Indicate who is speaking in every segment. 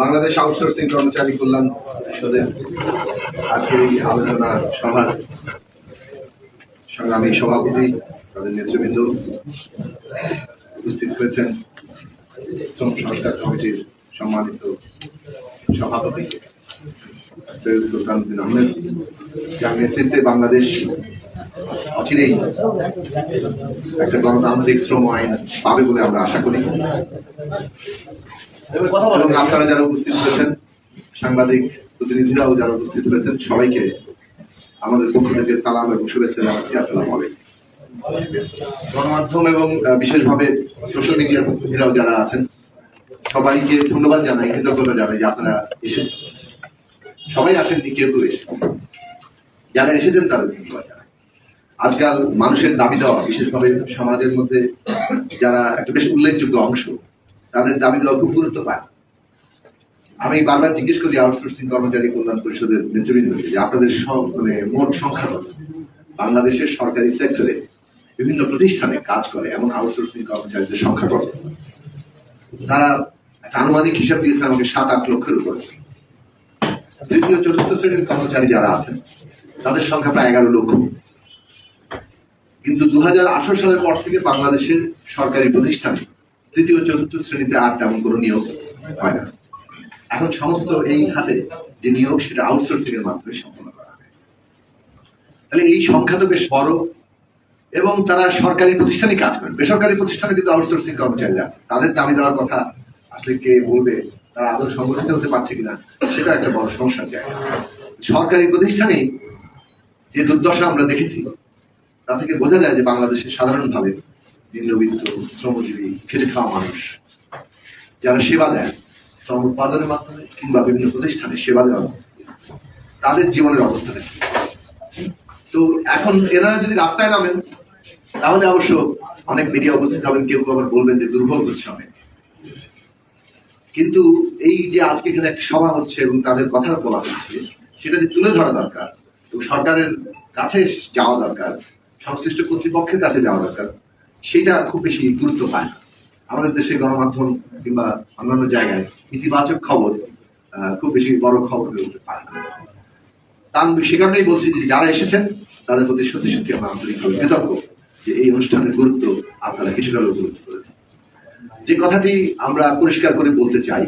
Speaker 1: Bangladesh outsourcing কর্মচারী কল্যাণ পরিষদের আজকের এই আলোচনা সভার সংগ্রামী সভাপতি, তাদের নেতৃবৃন্দ উপস্থিত হয়েছেন। শ্রম সংস্কার কমিটির সম্মানিত সভাপতি, সৈয়দ সুলতান বিন আহমেদ, যার নেতৃত্বে বাংলাদেশ অচিরেই একটা গণতান্ত্রিক শ্রম আইন পাবে বলে আমরা আশা করি। এবং আপনারা যারা উপস্থিত হয়েছেন সাংবাদিক প্রতিনিধিরাও যারা উপস্থিত হয়েছেন সবাইকে আমাদের পক্ষ থেকে সালাম এবং শুভেচ্ছা জানাচ্ছি। আসসালামু গণমাধ্যম এবং বিশেষভাবে সোশ্যাল মিডিয়ার প্রতিনিধিরাও যারা আছেন, সবাইকে ধন্যবাদ জানাই, কৃতজ্ঞতা জানাই যে আপনারা এসেছেন। সবাই আসেননি, কেউ কেউ এসেছেন। যারা এসেছেন, তাদের ধন্যবাদ আজকাল মানুষের দাবি দেওয়া, বিশেষভাবে সমাজের মধ্যে যারা একটা বেশ উল্লেখযোগ্য অংশ তাদের দাবি দেওয়া খুব গুরুত্ব পায় আমি বারবার জিজ্ঞেস করি আউটসোর্সিং কর্মচারী কল্যাণ পরিষদের নেতৃবৃন্দকে যে আপনাদের মানে মোট সংখ্যা কত বাংলাদেশের সরকারি সেক্টরে বিভিন্ন প্রতিষ্ঠানে কাজ করে এমন আউটসোর্সিং কর্মচারীদের সংখ্যা কত? তারা একটা আনুমানিক হিসাব দিয়েছে আমাকে সাত আট লক্ষের উপরে। তৃতীয় চতুর্থ শ্রেণির কর্মচারী যারা আছেন, তাদের সংখ্যা প্রায় এগারো লক্ষ। কিন্তু দু হাজার আঠারো সালের পর থেকে বাংলাদেশের সরকারি প্রতিষ্ঠানে তৃতীয়, চতুর্থ শ্রেণীতে আর তেমন কোনো নিয়োগ হয় না। এখন সমস্ত এই খাতে যে নিয়োগ, সেটা আউটসোর্সিং এর মাধ্যমে সম্পন্ন করা হয়। তাহলে এই সংখ্যা তো বেশ বড়, এবং তারা সরকারি প্রতিষ্ঠানে কাজ করেন। বেসরকারি প্রতিষ্ঠানে কিন্তু আউটসোর্সিং কর্মচারীরা। তাদের দাবি দেওয়ার কথা আসলে কে বলবে, তারা আদৌ সংগঠিত হতে পারছে কিনা সেটা একটা বড় সমস্যার জায়গা। সরকারি প্রতিষ্ঠানে যে দুর্দশা আমরা দেখেছি, তা থেকে বোঝা যায় যে বাংলাদেশে সাধারণভাবে নিম্নবিত্ত শ্রমজীবী খেটে খাওয়া মানুষ। যারা সেবা দেন, শ্রম উৎপাদনের মাধ্যমে কিংবা বিভিন্ন প্রতিষ্ঠানে সেবা দেওয়ার তাদের জীবনের অবস্থাটা কি তো এখন এনারা যদি রাস্তায় নামেন, তাহলে অবশ্য অনেক মিডিয়া উপস্থিত হবেন, কেউ কেউ আবার বলবেন যে দুর্ভোগ হচ্ছে অনেক। কিন্তু এই যে আজকে এখানে একটা সভা হচ্ছে এবং তাদের কথা বলা হচ্ছে, সেটা যে তুলে ধরা দরকার এবং সরকারের কাছে যাওয়া দরকার, সংশ্লিষ্ট কর্তৃপক্ষের কাছে যাওয়া দরকার সেটা খুব বেশি গুরুত্ব পায় না। আমাদের দেশে গণমাধ্যম কিংবা অন্যান্য জায়গায় ইতিবাচক খবর খুব বেশি বড় খবর হয়ে উঠতে পারে না। আমি সে কারণেই বলছি যে যারা এসেছেন, তাদের প্রতি সত্যি সত্যি আমরা আন্তরিকভাবে কৃতজ্ঞ যে এই অনুষ্ঠানের গুরুত্ব আপনারা কিছুটা গুরুত্ব করেছেন। যে কথাটি আমরা পরিষ্কার করে বলতে চাই,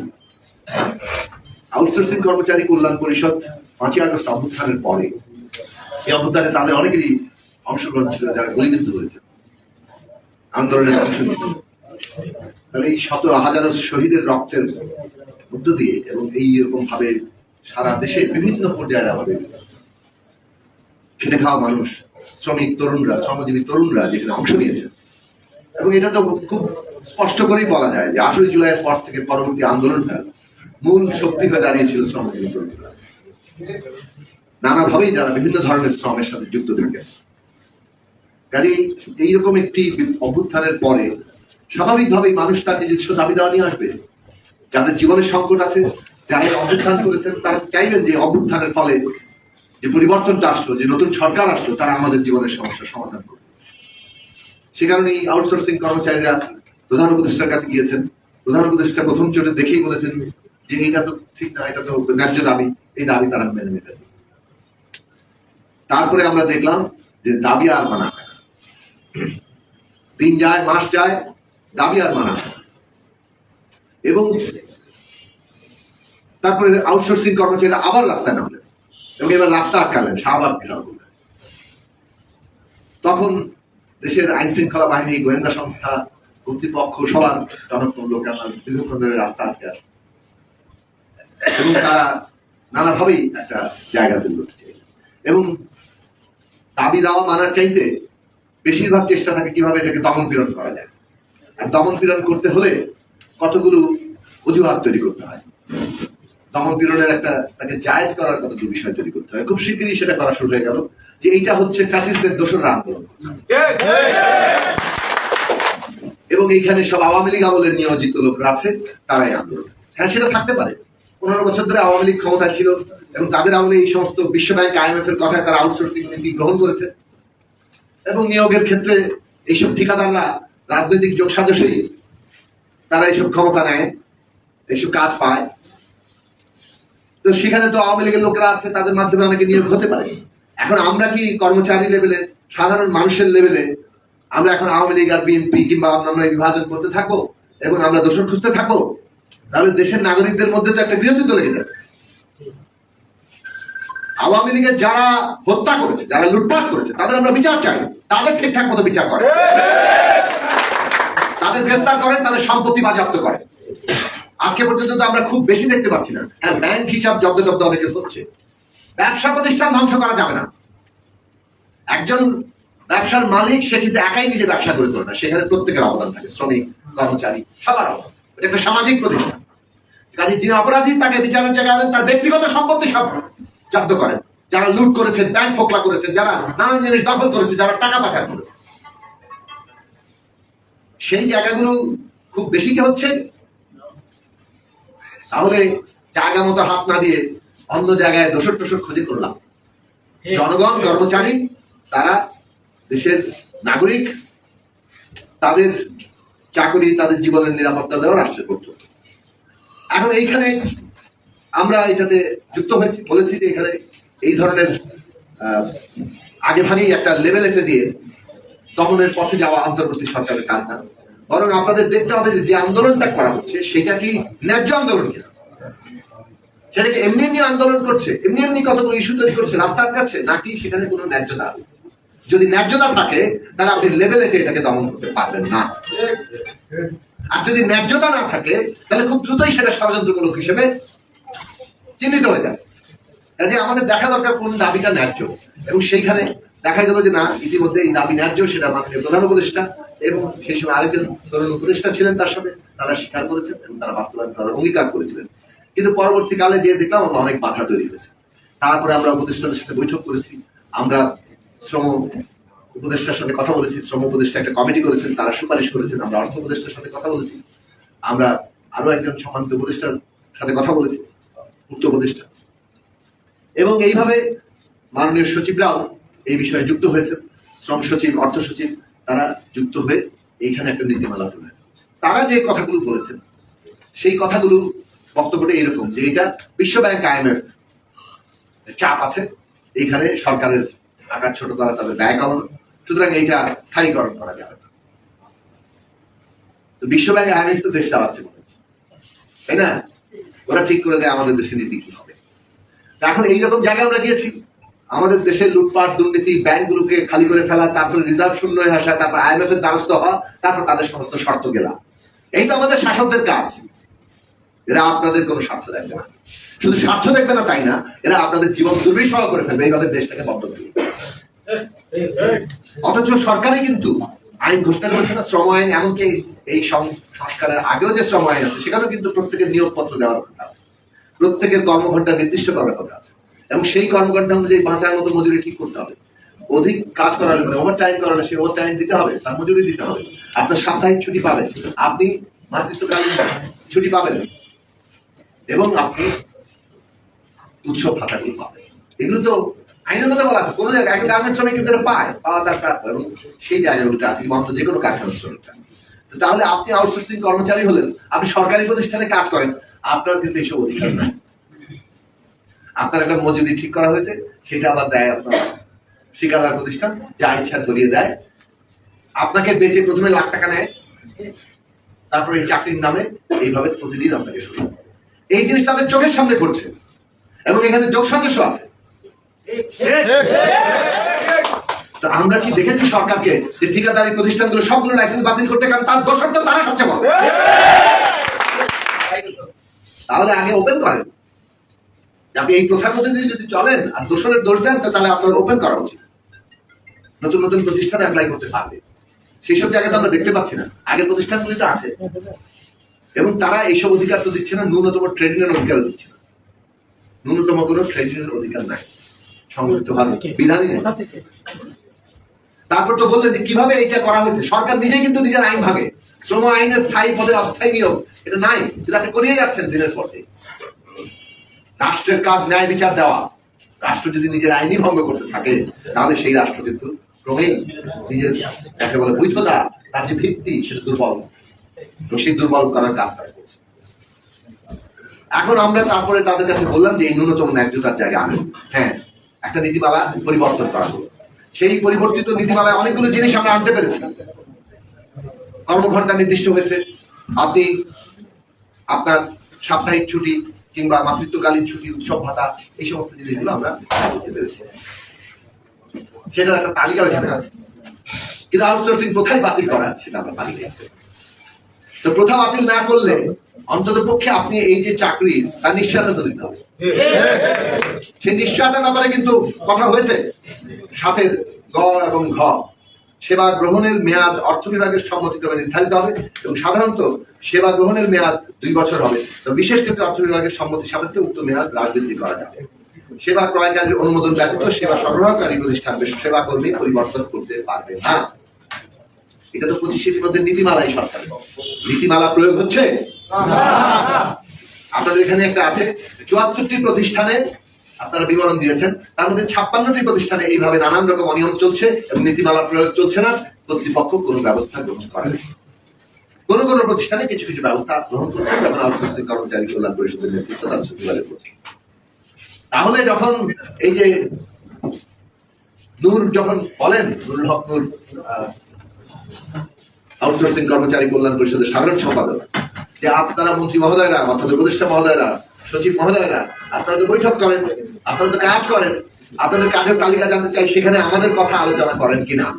Speaker 1: আউটসোর্সিং কর্মচারী কল্যাণ পরিষদ পাঁচই আগস্ট অভ্যুত্থানের পরে এই অভ্যুত্থানে তাদের অনেকেরই অংশগ্রহণ ছিল, যারা গুলিবিদ্ধ হয়েছে আন্দোলনের অংশ নিয়েছে তাহলে এই শত হাজারো শহীদের রক্তের মধ্য দিয়ে এবং এই রকম ভাবে সারা দেশে বিভিন্ন পর্যায়ে আমাদের খেটে খাওয়া মানুষ, শ্রমিক তরুণরা, শ্রমজীবী তরুণরা যেখানে অংশ নিয়েছে। এবং এটা তো খুব স্পষ্ট করেই বলা যায় যে আঠেরোই জুলাইয়ের পর থেকে পরবর্তী আন্দোলনটা মূল শক্তি হয়ে দাঁড়িয়েছিল শ্রমজীবী তরুণরা। নানাভাবেই যারা বিভিন্ন ধরনের শ্রমের সাথে যুক্ত থাকে। কাজেই এইরকম একটি অভ্যুত্থানের পরে স্বাভাবিকভাবেই মানুষ তার নিজস্ব দাবি দেওয়া নিয়ে আসবে। যাদের জীবনের সংকট আছে যারা অভ্যুত্থান করেছেন, তারা চাইবেন যে অভ্যুত্থানের ফলে যে পরিবর্তনটা আসলো, যে নতুন সরকার আসলো, তারা আমাদের জীবনের সমস্যার সমাধান করবে। সে কারণে এই আউটসোর্সিং কর্মচারীরা প্রধান উপদেষ্টার কাছে গিয়েছেন। প্রধান উপদেষ্টা প্রথম চোটে দেখেই বলেছেন যে এটা তো ঠিক না, এটা তো ন্যায্য দাবি, এই দাবি তারা মেনে নেবেন তারপরে আমরা দেখলাম যে দাবি আর মানা দিন যায় মাস যায়, দাবি আর মানা। এবং তারপরে আউটসোর্সিং কর্মচারীরা আবার রাস্তায় নামলেন এবং এবার রাস্তা আটকালেন, শাহবাগ ঘেরাও করলেন তখন দেশের আইন শৃঙ্খলা বাহিনী, গোয়েন্দা সংস্থা, কর্তৃপক্ষ, সবার জনপ্রিয় লোক আমার দীর্ঘক্ষণ ধরে রাস্তা আটকে আছে। এবং তারা নানাভাবেই একটা জায়গা তৈরি করতে চাই এবং দাবি দেওয়া, মানার চাইতে বেশিরভাগ চেষ্টা থাকে কীভাবে এটাকে দমন পীড়ন করা যায়? আর দমন পীড়ন করতে হলে কতগুলো অজুহাত তৈরি করতে হয়? দমন পীড়নের একটা তাকে জায়েজ করার কতগুলো বিষয় তৈরি করতে হয়? খুব শীঘ্রই সেটা করা শুরু হয়ে গেল যে এইটা হচ্ছে ফ্যাসিস্টদের দোসররা আন্দোলন এবং এইখানে সব আওয়ামী লীগ আমলের নিয়োজিত লোকরা আছে, তারাই আন্দোলন হ্যাঁ সেটা থাকতে পারে। পনেরো বছর ধরে আওয়ামী লীগ ক্ষমতা ছিল এবং তাদের আমলে এই সমস্ত বিশ্ব ব্যাংক আইএমএফ এর কথায় তারা আউটসোর্সিং নীতি গ্রহণ করেছে। এবং নিয়োগের ক্ষেত্রে এইসব ঠিকাদাররা, রাজনৈতিক যোগ সাজসেই তারা এইসব ক্ষমতা নেয়, এইসব কাজ পায়। তো সেখানে তো আওয়ামী লীগের লোকেরা আছে, তাদের মাধ্যমে অনেকে নিয়োগ হতে পারে। এখন আমরা কি কর্মচারী লেভেলে সাধারণ মানুষের লেভেলে আমরা এখন আওয়ামী লীগ আর বিএনপি কিংবা অন্যান্য বিভাজন করতে থাকব এবং আমরা দোষণ খুঁজতে থাকব? তাহলে দেশের নাগরিকদের মধ্যে তো একটা বিরোধিতা লেগে যাবে। আওয়ামী লীগের যারা হত্যা করেছে, যারা লুটপাট করেছে, তাদের আমরা বিচার চাই। তাদের ঠিকঠাক মতো বিচার করে তাদের গ্রেফতার করেন, তাদের সম্পত্তি বাজেয়াপ্ত করেন। আজকে পর্যন্ত তো আমরা খুব বেশি দেখতে পাচ্ছি না। হ্যাঁ ব্যাংক হিসাব জব্দ জব্দ অনেকে হচ্ছে ব্যবসা প্রতিষ্ঠান ধ্বংস করা যাবে না। একজন ব্যবসার মালিক, সে কিন্তু একাই নিজে ব্যবসা করে তোলে না। সেখানে প্রত্যেকের অবদান থাকে, শ্রমিক, কর্মচারী, সবার অবদান। এটা একটা সামাজিক প্রতিষ্ঠান। কাজে যিনি অপরাধী, তাকে বিচারের জায়গায় আনেন, তার ব্যক্তিগত সম্পত্তি সব। জব্দ করেন। যারা লুট করেছেন ব্যাংক ফোকলা করেছেন যারা নানান জিনিস দখল করেছে যারা টাকা পাচার করেছে। সেই জায়গাগুলো খুব বেশি কি হচ্ছে? তাহলে জায়গা মতো হাত না দিয়ে অন্য জায়গায় দোষর টোষর খুঁজে করলাম। জনগণ কর্মচারী তারা দেশের নাগরিক তাদের চাকরি তাদের জীবনের নিরাপত্তা দেওয়া রাষ্ট্রের কর্তব্য এখন এইখানে আমরা এটাতে যুক্ত হয়েছি, বলেছি যে এখানে এই ধরনের আগে ভাগেই একটা লেভেল একটা দিয়ে দমনের পথে যাওয়া অন্তর্বর্তী সরকারের কাজ না। বরং আপনাদের দেখতে হবে যে আন্দোলনটা করা হচ্ছে, সেটা কি ন্যায্য আন্দোলন কিনা? সেটাকে এমনি এমনি আন্দোলন করছে? এমনি এমনি কতগুলো ইস্যু তৈরি করছে রাস্তার কাছে? নাকি সেখানে কোনো ন্যায্যতা আছে? যদি ন্যায্যতা থাকে, তাহলে আপনি লেভেলে এটাকে দমন করতে পারবেন না। আর যদি ন্যায্যতা না থাকে, তাহলে খুব দ্রুতই সেটা ষড়যন্ত্রমূলক হিসেবে চিহ্নিত হয়ে যায়। কাজে আমাদের দেখা দরকার কোন দাবিটা ন্যায্য। এবং সেইখানে দেখা গেল যে না, ইতিমধ্যে এই দাবি ন্যায্য, সেটা মাননীয় প্রধান উপদেষ্টা এবং সেই সময় আরেকজন প্রধান উপদেষ্টা ছিলেন তার সাথে, তারা স্বীকার করেছেন এবং তারা বাস্তবায়ন করার অঙ্গীকার করেছিলেন। কিন্তু পরবর্তীকালে যে দেখলাম, আমরা অনেক বাধা তৈরি হয়েছে। তারপরে আমরা উপদেষ্টাদের সাথে বৈঠক করেছি। আমরা শ্রম উপদেষ্টার সাথে কথা বলেছি। শ্রম উপদেষ্টা একটা কমিটি করেছেন, তারা সুপারিশ করেছেন। আমরা অর্থ উপদেষ্টার সাথে কথা বলেছি। আমরা আরও একজন সম্মানিত উপদেষ্টার সাথে কথা বলেছি। উক্ত উপদেষ্টা। এবং এইভাবে মাননীয় সচিবরাও এই বিষয়ে যুক্ত হয়েছেন। শ্রম সচিব, অর্থ সচিব, তারা যুক্ত হয়ে এইখানে একটা নীতিমালা তুলে। তারা যে কথাগুলো বলেছেন, সেই কথাগুলো বক্তব্যটা এরকম যে এটা বিশ্ব ব্যাংক আইএমএফ চাপ আছে। এইখানে সরকারের আকার ছোট করা তাদের ব্যয় কমানো। সুতরাং এইটা স্থায়ীকরণ করা যাবে তো বিশ্ব ব্যাংক আইএমএফ তো দেশ চালাচ্ছে তাই না? ওরা ঠিক করে দেয়, আমাদের দেশের নীতি কি হবে? এখন এইরকম জায়গায় আমরা গিয়েছি। আমাদের দেশের লুটপাট, দুর্নীতি, ব্যাংকগুলোকে খালি করে ফেলা, তারপরে রিজার্ভ শূন্য হয়ে আসা, তারপর আইএমএফ এর দ্বারস্থ হওয়া, তারপর তাদের সমস্ত শর্ত গেলা। এই তো আমাদের শাসকদের কাজ। এরা আপনাদের কোনো স্বার্থ দেখবে না। শুধু স্বার্থ দেখবে না, তাই না? এরা আপনাদের জীবন দুর্বিষহ করে ফেলবে, এইভাবে দেশটাকে বন্ধ করবে অথচ সরকারই কিন্তু আইন ঘোষণা করেছে না, শ্রম আইন, এমনকি এই সংস্কারের আগেও যে শ্রম আইন আছে, সেখানেও কিন্তু প্রত্যেকের নিয়োগপত্র দেওয়ার কথা আছে। প্রত্যেকের কর্মঘণ্টা নির্দিষ্ট করার কথা আছে। এবং সেই কর্মঘণ্টা অনুযায়ী বাঁচার মতো মজুরি ঠিক করতে হবে। অধিক কাজ করালে ওভার টাইম করালে সে ওভার টাইম দিতে হবে, তার মজুরি দিতে হবে। আপনার সাপ্তাহিক ছুটি পাবেন। আপনি মাতৃত্বকালীন ছুটি পাবেন। এবং আপনি উৎসব ভাতাগুলো পাবেন। এগুলো তো আইনের মধ্যে বলা আছে। কোনো জায়গায় একটা গার্মেন্ট শ্রমিক কিন্তু পায় পাওয়া তার প্রাপ্য এবং সেই জায়গাগুলোতে আছে কিংবা অন্য যে কোনো কারখানার শ্রমিকটা তাহলে আপনি আউটসোর্সিং কর্মচারী হলেন, আপনি সরকারি প্রতিষ্ঠানে কাজ করেন, আপনার কিন্তু এইসব অধিকার নাই। আপনার একটা মজুরি ঠিক করা হয়েছে, সেটা আবার দেয় আপনার ঠিকাদার প্রতিষ্ঠান, যা ইচ্ছা ধরিয়ে দেয়। আপনাকে বেচে প্রথমে লাখ টাকা নেয়, তারপরে এই চাকরির নামে এইভাবে প্রতিদিন আপনাকে করে। এই জিনিস তাদের চোখের সামনে ঘটছে, এবং এখানে যোগ সদস্য আছে। আমরা কি দেখেছি সরকারকে যে ঠিকাদারি প্রতিষ্ঠানগুলো সবগুলো লাইসেন্স বাতিল করতে কারণ দোষর তো তারা সবচেয়ে বড়। তাহলে আগে ওপেন করেন। আপনি এই প্রথার মধ্যে যদি চলেন আর দোষরের দোষ দেন তাহলে আপনার ওপেন করা উচিত। নতুন নতুন প্রতিষ্ঠানে অ্যাপ্লাই করতে পারবে। সেই সব জায়গায় তো আমরা দেখতে পাচ্ছি না। আগের প্রতিষ্ঠানগুলি তো আছে। এবং তারা এইসব অধিকার তো দিচ্ছে না, ন্যূনতম ট্রেনিং এর অধিকার দিচ্ছে না। ন্যূনতম কোনো ট্রেনিং এর অধিকার নাই। সংগঠিত ভাবে বিধানই তারপর তো বললেন যে কীভাবে এটা করা হয়েছে? সরকার নিজেই কিন্তু নিজের আইন ভাগে শ্রম আইনে স্থায়ী পদে অস্থায়ী নিয়োগ। এটা নাই। কিন্তু আপনি করিয়ে যাচ্ছেন দিনের পর দিন। রাষ্ট্রের কাজ ন্যায় বিচার দেওয়া। রাষ্ট্র যদি নিজের আইনি ভঙ্গ করতে থাকে তাহলে সেই রাষ্ট্র কিন্তু ক্রমেই নিজের যাকে বলে বৈধতা তার যে ভিত্তি সেটা দুর্বল। তো সেই দুর্বল করার কাজ তারা করছে। এখন আমরা তারপরে তাদের কাছে বললাম যে এই ন্যূনতম ন্যায্যতার জায়গা আসুন। হ্যাঁ একটা নীতিমালা পরিবর্তন করা হলো সেই পরিবর্তিত নীতিমালায় অনেকগুলো জিনিস আমরা আনতে পেরেছি। কর্মঘণ্টা নির্দিষ্ট হয়েছে। আপনি আপনার সাপ্তাহিক ছুটি কিংবা মাতৃত্বকালীন ছুটি উৎসব ভাতা এই সমস্ত জিনিসগুলো আমরা সেটার একটা তালিকা এখানে আছে। কিন্তু আউটসোর্সিং কোথায় বাতিল করা সেটা আমরা তালিকা তো প্রথা বাতিল না করলে অন্তত পক্ষে আপনি এই যে চাকরি, তার নিশ্চয়তা দিতে হবে। সেই নিশ্চয়তার ব্যাপারে কিন্তু কথা হয়েছে। সাথের গ এবং ঘ, সেবা গ্রহণের মেয়াদ অর্থ বিভাগের সম্মতিক্রমে নির্ধারিত হবে এবং সাধারণত সেবা গ্রহণের মেয়াদ দুই বছর হবে। তো বিশেষ ক্ষেত্রে অর্থ বিভাগের সম্মতি সাপেক্ষে উক্ত মেয়াদ রাজবৃদ্ধি করা যাবে। সেবা ক্রয়কারীর অনুমোদন ব্যতীত সেবা সরবরাহকারী প্রতিষ্ঠান সেবা কর্মী পরিবর্তন করতে পারবে না। এটা তো পঁচিশের মধ্যে নীতিমালাই সরকার নীতিমালা প্রয়োগ হচ্ছে? আপনাদের এখানে একটা আছে, চুয়াত্তরটি প্রতিষ্ঠানে আপনারা বিবরণ দিয়েছেন, তার মধ্যে ছাপ্পান্নটি প্রতিষ্ঠানে এইভাবে নানান রকম অনিয়ম চলছে এবং নীতিমালা প্রয়োগ চলছে না, কর্তৃপক্ষ কোনো ব্যবস্থা গ্রহণ করে না। কোনো কোনো প্রতিষ্ঠানে কিছু কিছু ব্যবস্থা গ্রহণ করছে যখন আউটসোর্সিং কর্মচারী কল্যাণ পরিষদের নেতৃত্ব তার সচিবালয় করছে তাহলে যখন এই যে নূর যখন বলেন, নুরুল হক নূর আউটসোর্সিং কর্মচারী কল্যাণ পরিষদের সাধারণ সম্পাদক, যে আপনারা মন্ত্রী মহোদয়রা অর্থাৎ উপদেষ্টা মহোদয়রা, সচিব মহোদয়রা, আপনারা তো বৈঠক করেন, আপনারা তো কাজ করেন, আপনাদের কাজের তালিকা জানতে চাই, সেখানে আমাদের কথা আলোচনা করেন কিনা?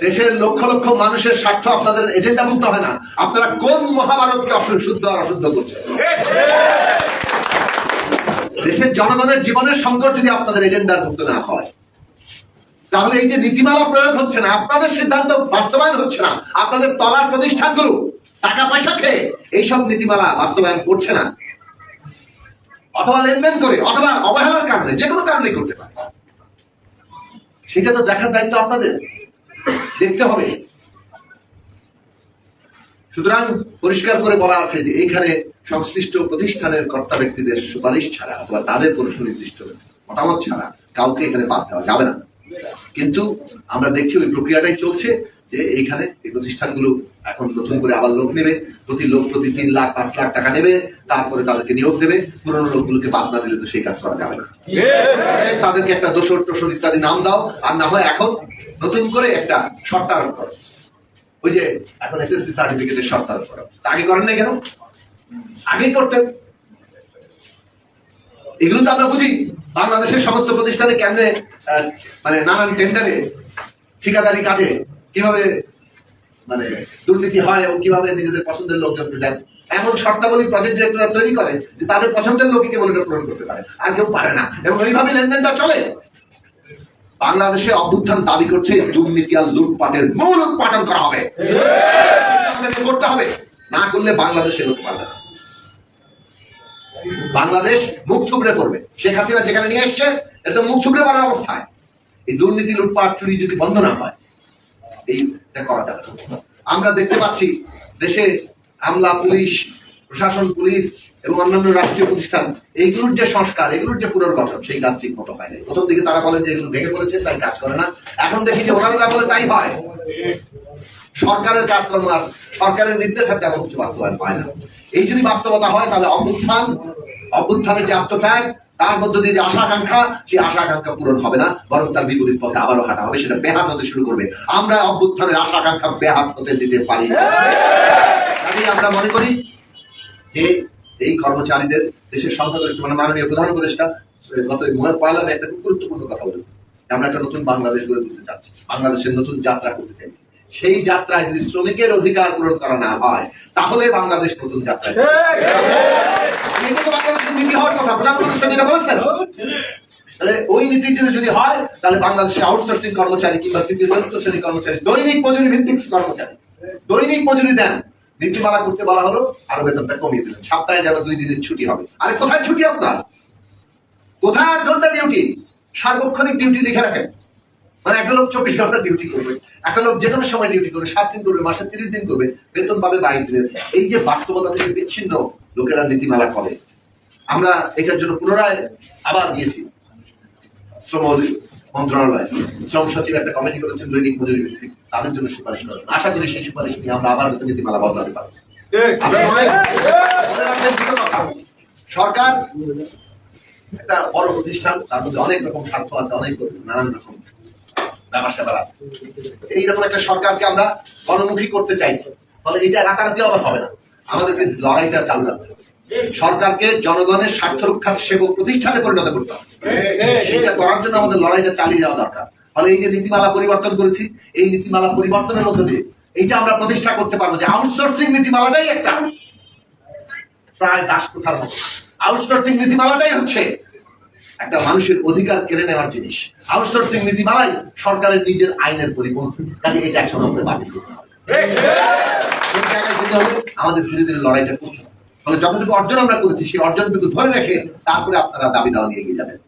Speaker 1: দেশের লক্ষ লক্ষ মানুষের স্বার্থ আপনাদের এজেন্ডা মুক্ত হয় না। আপনারা কোন মহাভারতকে অসু- শুদ্ধ আর অশুদ্ধ করছেন? দেশের জনগণের জীবনের সংকট যদি আপনাদের এজেন্ডার মুক্ত না হয় তাহলে এই যে নীতিমালা প্রয়োগ হচ্ছে না, আপনাদের সিদ্ধান্ত বাস্তবায়ন হচ্ছে না, আপনাদের তলার প্রতিষ্ঠানগুলো টাকা পয়সা খেয়ে এইসব নীতিমালা বাস্তবায়ন করছে না। অথবা লেনদেন করে, অথবা অবহেলার কারণে, যে কোনো কারণে করতে পারে। সেটা তো দেখার দায়িত্ব আপনাদের। দেখতে হবে। সুতরাং পরিষ্কার করে বলা আছে যে এইখানে সংশ্লিষ্ট প্রতিষ্ঠানের কর্তা ব্যক্তিদের সুপারিশ ছাড়া অথবা তাদের কোনো সুনির্দিষ্ট মতামত ছাড়া কাউকে এখানে বাদ দেওয়া যাবে না। কিন্তু আমরা দেখছি ওই প্রক্রিয়াটাই চলছে যে এইখানে এই প্রতিষ্ঠানগুলো এখন নতুন করে আবার লোক নেবে, প্রতি লোক প্রতি তিন লাখ, পাঁচ লাখ টাকা নেবে, তারপরে তাদেরকে নিয়োগ দেবে, পুরনো লোকগুলোকে বাদ না দিলে তো সেই কাজ করা যাবে না। তাদেরকে একটা দোষর টোষর ইত্যাদি নাম দাও, আর না হয় এখন নতুন করে একটা শর্ত আরোপ করো। ওই যে এখন এসএসসি সার্টিফিকেটের শর্ত আরোপ করো। আগে করেন না কেন? আগেই করতেন। এগুলো তো আমরা বুঝি বাংলাদেশের সমস্ত প্রতিষ্ঠানে কেমনে মানে নানান টেন্ডারে ঠিকাদারি কাজে কীভাবে মানে দুর্নীতি হয় এবং কীভাবে নিজেদের পছন্দের লোকজনকে দেন। এমন শর্তাবলী প্রজেক্ট ডিরেক্টররা তৈরি করে যে তাদের পছন্দের লোকই কেবল এটা পূরণ করতে পারে আর কেউ পারে না। এবং ওইভাবে লেনদেনটা চলে। বাংলাদেশে অভ্যুত্থান দাবি করছে দুর্নীতি আর লুটপাটের মূল উৎপাদন করা হবে। করতে হবে। না করলে বাংলাদেশে পারবে না। বাংলাদেশ মুখ থুবড়ে পড়বে। শেখ হাসিনা যেখানে নিয়ে এসছে, এটা মুখ থুবড়ে পড়ার অবস্থায়। এই দুর্নীতি, লুটপাট, চুরি যদি বন্ধ না হয় এইটা করা যাবে আমরা দেখতে পাচ্ছি দেশে আমলা পুলিশ, প্রশাসন, পুলিশ এবং অন্যান্য রাষ্ট্রীয় প্রতিষ্ঠান এইগুলোর যে সংস্কার, এগুলোর যে পুনর্গঠন, সেই কাজ ঠিক মতো হয়নি প্রথম দিকে তারা বলেন যে এগুলো ভেঙে পড়েছে, তাই কাজ করে না। এখন দেখি যে ওনারা বলে তাই হয়। সরকারের কাজকর্ম আর সরকারের নির্দেশের তেমন কিছু বাস্তবায়ন হয় না। এই যদি বাস্তবতা হয়, তাহলে অভ্যুত্থান, অভ্যুত্থানের যে আত্মত্যাগ, তার মধ্য দিয়ে যে আশা আকাঙ্ক্ষা সেই আশা আকাঙ্ক্ষা পূরণ হবে না, বরং তার বিপরীত পথে আবারও হাঁটা হবে, সেটা বেহাত হতে শুরু করবে। আমরা অভ্যুত্থানের আশা আকাঙ্ক্ষা বেহাত হতে দিতে পারি কাজেই আমরা মনে করি যে এই কর্মচারীদের দেশের সংখ্যাগরিষ্ঠ মানে মাননীয় প্রধান উপদেষ্টা গত পয়লা মে একটা খুব গুরুত্বপূর্ণ কথা বলেছে আমরা একটা নতুন বাংলাদেশ গড়ে তুলতে চাচ্ছি। বাংলাদেশের নতুন যাত্রা করতে চাইছি। সেই যাত্রায় যদি শ্রমিকের অধিকার পূরণ করা না হয় তাহলে বাংলাদেশ নতুন নীতি হওয়ার কথা যেটা বলেছেন? তাহলে ওই নীতি যদি যদি হয় তাহলে বাংলাদেশে আউটসোর্সিং কর্মচারী কিংবা তৃতীয় চতুর্থ শ্রেণির কর্মচারী দৈনিক মজুরি ভিত্তিক কর্মচারী দৈনিক মজুরি দেন। নীতিমালা করতে বলা হলো আরও বেতনটা কমিয়ে দিলেন। সপ্তাহে যেন দুই দিনের ছুটি হবে। আরে কোথায় ছুটি আপনার? কোথায় আট ঘণ্টা ডিউটি সার্বক্ষণিক ডিউটি লিখে রাখেন। মানে একটা লোক চব্বিশ ঘণ্টা ডিউটি করবে একটা লোক যে কোনো সময় ডিউটি করবে সাত দিন করবে মাসে তিরিশ দিন করবে বেতন পাবে বাইশ দিনের এই যে বাস্তবতা থেকে বিচ্ছিন্ন লোকেরা নীতিমালা করে। আমরা এটার জন্য পুনরায় আবার গিয়েছি। শ্রম মন্ত্রণালয়। শ্রম সচিব একটা কমিটি করেছেন দৈনিক মজুরি ভিত্তিক। তাদের জন্য সুপারিশ করেন আশা করি সেই সুপারিশ নিয়ে আমরা আবার নীতিমালা বদলাতে পারব। সরকার একটা বড় প্রতিষ্ঠান তার মধ্যে অনেক রকম স্বার্থ আছে অনেক নানান রকম। ব্যাপার স্যাপার আছে। এইরকম একটা সরকারকে আমরা গণমুখী করতে চাইছি। ফলে এটা রাতারাতি আবার হবে না। আমাদেরকে লড়াইটা চালু রাখতে সরকারকে জনগণের স্বার্থ রক্ষার সেবক প্রতিষ্ঠানে পরিণত করতে হবে। সেটা করার জন্য আমাদের লড়াইটা চালিয়ে যাওয়া দরকার। ফলে এই যে নীতিমালা পরিবর্তন করেছি, এই নীতিমালা পরিবর্তনের মধ্যে দিয়ে এইটা আমরা প্রতিষ্ঠা করতে পারব যে আউটসোর্সিং নীতিমালাটাই একটা। প্রায় দাস প্রথার মতো। আউটসোর্সিং নীতিমালাটাই হচ্ছে একটা মানুষের অধিকার কেড়ে নেওয়ার জিনিস। আউটসোর্সিং নীতিমালাই সরকারের নিজের আইনের পরিপন্থী। কাজে এটা একসময় আমাদের বাতিল করতে হবে। আমাদের ধীরে ধীরে লড়াইটা করতে হবে। যতটুকু অর্জন আমরা করেছি, সেই অর্জনটুকু ধরে রেখে তারপরে আপনারা দাবি দাওয়া নিয়ে এগিয়ে যাবেন।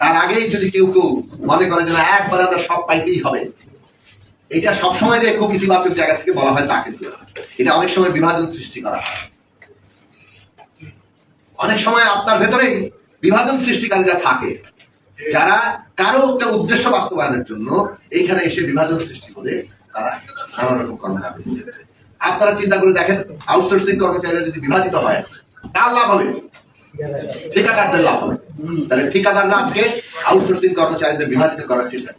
Speaker 1: তার আগেই যদি কেউ কেউ মনে করে যে একবারে আমরা সব পাইতেই হবে, এটা সবসময় যে খুব ইতিবাচক জায়গা থেকে বলা হয় তা কিন্তু এটা অনেক সময় বিভাজন সৃষ্টি করা হয়। অনেক সময় আপনার ভেতরেই বিভাজন সৃষ্টিকারীরা থাকে। যারা কারও একটা উদ্দেশ্য বাস্তবায়নের জন্য এইখানে এসে বিভাজন সৃষ্টি করে তারা নানা রকম কর্মকাণ্ড আপনারা চিন্তা করে দেখেন আউটসোর্সিং কর্মচারীরা যদি বিভাজিত হয়, কার লাভ হবে? ঠিকাদারদের লাভ হবে। তাহলে ঠিকাদাররা আজকে আউটসোর্সিং কর্মচারীদের বিভাজিত করার চেষ্টা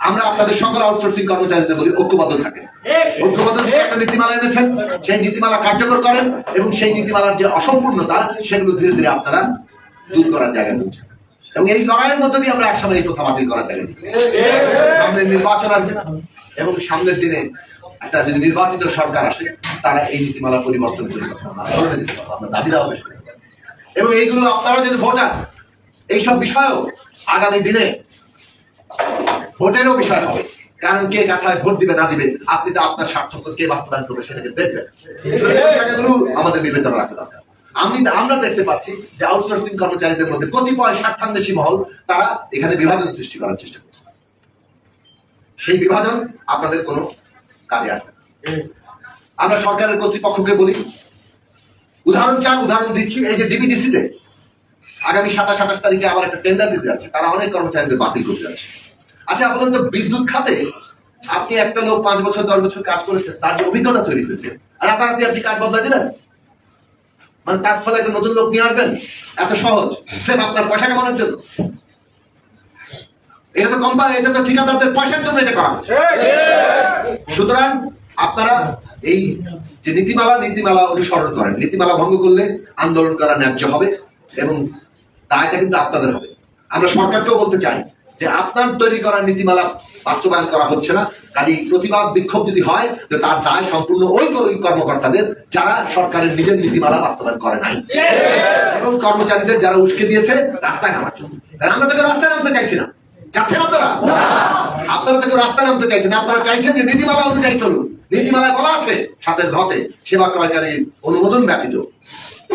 Speaker 1: আমরা আপনাদের সকল আউটসোর্সিং কর্মচারীদের বলি ঐক্যবদ্ধ থাকে। ঐক্যবদ্ধ একটা নীতিমালা এনেছেন। সেই নীতিমালা কার্যকর করেন এবং সেই নীতিমালার যে অসম্পূর্ণতা, সেগুলো ধীরে ধীরে আপনারা দূর করার জায়গায় পৌঁছান এবং এই লড়াইয়ের মধ্যে দিয়ে আমরা একসময় এই প্রথা বাতিল করার জায়গায়। সামনে নির্বাচন আসবে এবং সামনের দিনে একটা যদি নির্বাচিত সরকার আসে, তারা এই নীতিমালা পরিবর্তন করে দাবি দেওয়া এবং এইগুলো আপনারা যদি ভোটার এইসব বিষয়ও আগামী দিনে ভোটেরও বিষয় হবে। কারণ কে কাঠায় ভোট দিবে না দিবে, আপনি তো আপনার স্বার্থ কে বাস্তবায়ন করবে সেটাকে দেখবেন। আমাদের বিবেচনা রাখা দরকার। আমি আমরা দেখতে পাচ্ছি যে আউটসোর্সিং কর্মচারীদের মধ্যে কতিপয় স্বার্থান্বেষী মহল, তারা এখানে বিভাজন সৃষ্টি করার চেষ্টা করছে। সেই বিভাজন আপনাদের কোনো কাজে আসবে আমরা সরকারের কর্তৃপক্ষকে বলি, উদাহরণ চান, উদাহরণ দিচ্ছি, এই যে ডিবিডিসি তে আগামী সাতাশ আঠাশ তারিখে আবার একটা টেন্ডার দিতে যাচ্ছে। তারা অনেক কর্মচারীদের বাতিল করতে যাচ্ছে। আচ্ছা আপনাদের তো বিদ্যুৎ খাতে আপনি একটা লোক পাঁচ বছর দশ বছর কাজ করেছেন তার যে অভিজ্ঞতা তৈরি হয়েছে। আর রাতারাতি আপনি কাজ বদলা দিলেন? মানে কাজ ফলে একটা নতুন লোক নিয়ে আসবেন? এত সহজ। সেম আপনার পয়সা কামানোর জন্য। এটা তো কোম্পানি এটা তো ঠিকাদারদের পয়সার জন্য এটা করা সুতরাং আপনারা এই যে নীতিমালা নীতিমালা অনুসরণ করেন। নীতিমালা ভঙ্গ করলে আন্দোলন করা ন্যায্য হবে এবং দায়টা কিন্তু আপনাদের হবে। আমরা সরকারকেও বলতে চাই যে আপনার তৈরি করা নীতিমালা বাস্তবায়ন করা হচ্ছে না কাজে প্রতিবাদ বিক্ষোভ যদি হয় তো তার দায় সম্পূর্ণ ওই কর্মকর্তাদের, যারা সরকারের নিজের নীতিমালা বাস্তবায়ন করে নাই। এবং কর্মচারীদের যারা উস্কে দিয়েছে, রাস্তায় নামার জন্য। আমরা তোকে রাস্তায় নামতে চাইছি না। যাচ্ছেন আপনারা? আপনারা তো কেউ রাস্তায় নামতে চাইছেন। আপনারা চাইছেন যে নীতিমালা অনুযায়ী চলুন নীতিমালায় বলা আছে সাথে ধতে সেবা ক্রয়কারী অনুমোদন ব্যতীত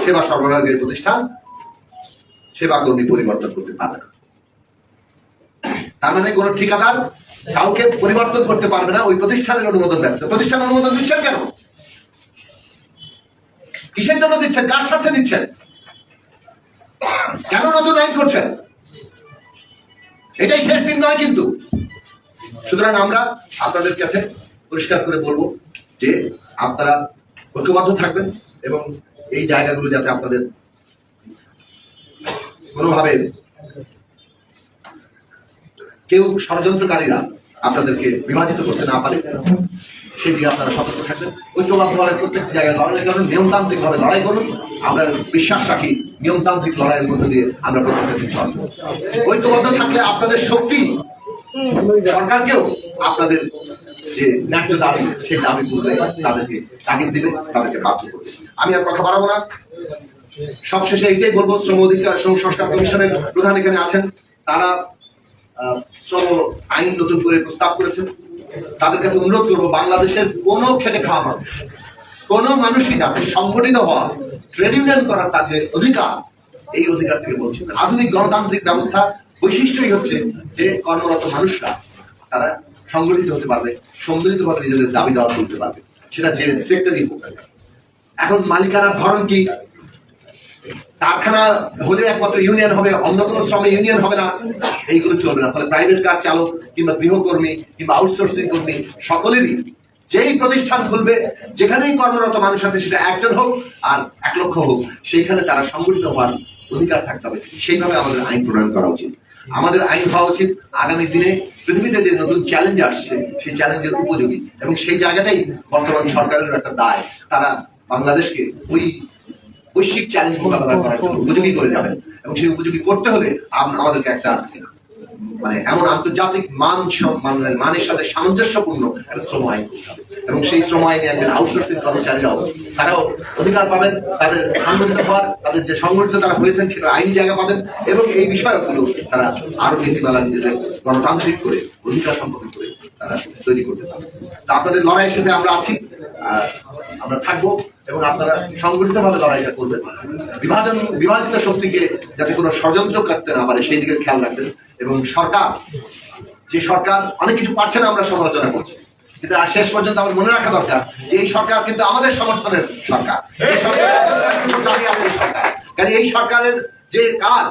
Speaker 1: সেবা সরবরাহকারী প্রতিষ্ঠান সেবা কর্মী পরিবর্তন করতে পারবে না। তার মানে কোন ঠিকাদার কাউকে পরিবর্তন করতে পারবে না, ওই প্রতিষ্ঠানের অনুমোদন ব্যতীত প্রতিষ্ঠান অনুমোদন দিচ্ছেন কেন? কিসের জন্য দিচ্ছেন? কার সাথে দিচ্ছেন? কেন নতুন আইন করছেন? এটাই শেষ দিন নয় কিন্তু। সুতরাং আমরা আপনাদের কাছে পরিষ্কার করে বলব যে আপনারা ঐক্যবদ্ধ থাকবেন এবং এই জায়গাগুলো যাতে আপনাদের কোনোভাবে কেউ ষড়যন্ত্রকারীরা আপনাদেরকে বিভাজিত করতে না পারে সেদিকে আপনারা সতর্ক থাকবেন। ঐক্যবদ্ধভাবে প্রত্যেকটি জায়গায় লড়াই করুন নিয়মতান্ত্রিক ভাবে লড়াই করুন, আমরা বিশ্বাস রাখি, নিয়মতান্ত্রিক লড়াইয়ের মধ্যে দিয়ে আমরা প্রত্যেকটা দিন ঐক্যবদ্ধ থাকলে আপনাদের শক্তি, সরকারকেও আপনাদের যে ন্যায্য দাবি, সেই দাবি করবে তাদেরকে তাগিদ দিবে, তাদেরকে বাধ্য করবে। আমি আর কথা বাড়াবো না। সবশেষে এইটাই বলব, শ্রম অধিকার, শ্রম সংস্কার কমিশনের প্রধান এখানে আছেন। তারা শ্রম আইন নতুন করে প্রস্তাব করেছেন। তাদের কাছে অনুরোধ করব, বাংলাদেশের কোনো খেটে খাওয়া মানুষ, কোন মানুষই যাতে সংগঠিত হওয়া ট্রেড ইউনিয়ন করার যে অধিকার, এই অধিকার থেকে বঞ্চিত। আধুনিক গণতান্ত্রিক ব্যবস্থা বৈশিষ্ট্যই হচ্ছে যে কর্মরত মানুষরা, তারা সংগঠিত হতে পারবে সম্মিলিত ভাবে নিজেদের দাবি দেওয়া তুলতে পারবে। সেটা যে সেক্টরই হোক এখন মালিকানার ধরন কি? কারখানা হলে একমাত্র ইউনিয়ন হবে অন্য কোনো শ্রমে ইউনিয়ন হবে না, এইগুলো চলবে না। ফলে প্রাইভেট কার চালক কিংবা গৃহকর্মী কিংবা আউটসোর্সিং কর্মী সকলেরই যেই প্রতিষ্ঠান খুলবে, যেখানেই কর্মরত মানুষ আছে, সেটা একজন হোক আর এক লক্ষ হোক, সেইখানে তারা সংগঠিত হওয়ার অধিকার থাকতে হবে। সেইভাবে আমাদের আইন প্রণয়ন করা উচিত। আমাদের আইন হওয়া উচিত আগামী দিনে পৃথিবীতে যে নতুন চ্যালেঞ্জ আসছে, সেই চ্যালেঞ্জের উপযোগী। এবং সেই জায়গাটাই বর্তমান সরকারের একটা দায়। তারা বাংলাদেশকে ওই বৈশ্বিক চ্যালেঞ্জ মোকাবেলা করার জন্য উপযোগী করে যাবেন এবং সেই উপযোগী করতে হলে আমাদেরকে একটা মানে এমন আন্তর্জাতিক মান সম- মানের সাথে সামঞ্জস্যপূর্ণ একটা শ্রম আইন এবং সেই শ্রম আইনে একজন আউটসোর্সিং কর্মচারীরাও তারাও অধিকার পাবেন, তাদের সংগঠিত হওয়ার, তাদের যে সংগঠিত তারা হয়েছেন সেটা আইনি জায়গা পাবেন এবং এই বিষয়গুলো তারা আরও নীতিমালা নিজেদের গণতান্ত্রিক করে, অধিকার সম্পন্ন করে তারা তৈরি করতে পারবে তা আপনাদের লড়াইয়ের সাথে আমরা আছি আমরা থাকব। এবং আপনারা সংগঠিত ভাবে লড়াইটা করবেন বিভাজন, বিভাজিত শক্তিকে যাতে কোনো ষড়যন্ত্র করতে না পারে, সেই দিকে খেয়াল রাখবেন। এবং সরকার, যে সরকার, অনেক কিছু পারছে না আমরা সমালোচনা করছি। কিন্তু শেষ পর্যন্ত আমার মনে রাখা দরকার এই সরকার কিন্তু আমাদের সমর্থনের সরকার। সরকার। কাজে এই সরকারের যে কাজ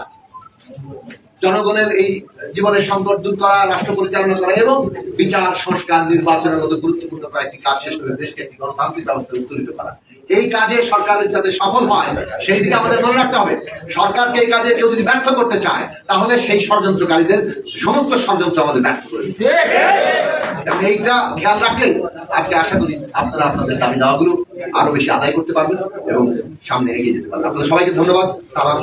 Speaker 1: জনগণের এই জীবনের সংকট দূর করা, রাষ্ট্র পরিচালনা করা এবং বিচার, সংস্কার, নির্বাচনের মতো গুরুত্বপূর্ণ কয়েকটি কাজ শেষ করে দেশকে একটি গণতান্ত্রিক ব্যবস্থা উত্তরিত করা। এই কাজে সরকারের যাতে সফল হয়, সেই দিকে আমাদের মনে রাখতে হবে। সরকারকে এই কাজে কেউ যদি ব্যর্থ করতে চায়, তাহলে সেই ষড়যন্ত্রকারীদের সমস্ত ষড়যন্ত্র আমাদের ব্যর্থ করে দিতে হবে। এবং এইটা খেয়াল রাখলেই আজকে আশা করি আপনারা আপনাদের দাবি দাওয়াগুলো আরও বেশি আদায় করতে পারবেন এবং সামনে এগিয়ে যেতে পারবেন। আপনাদের সবাইকে ধন্যবাদ। সালাম।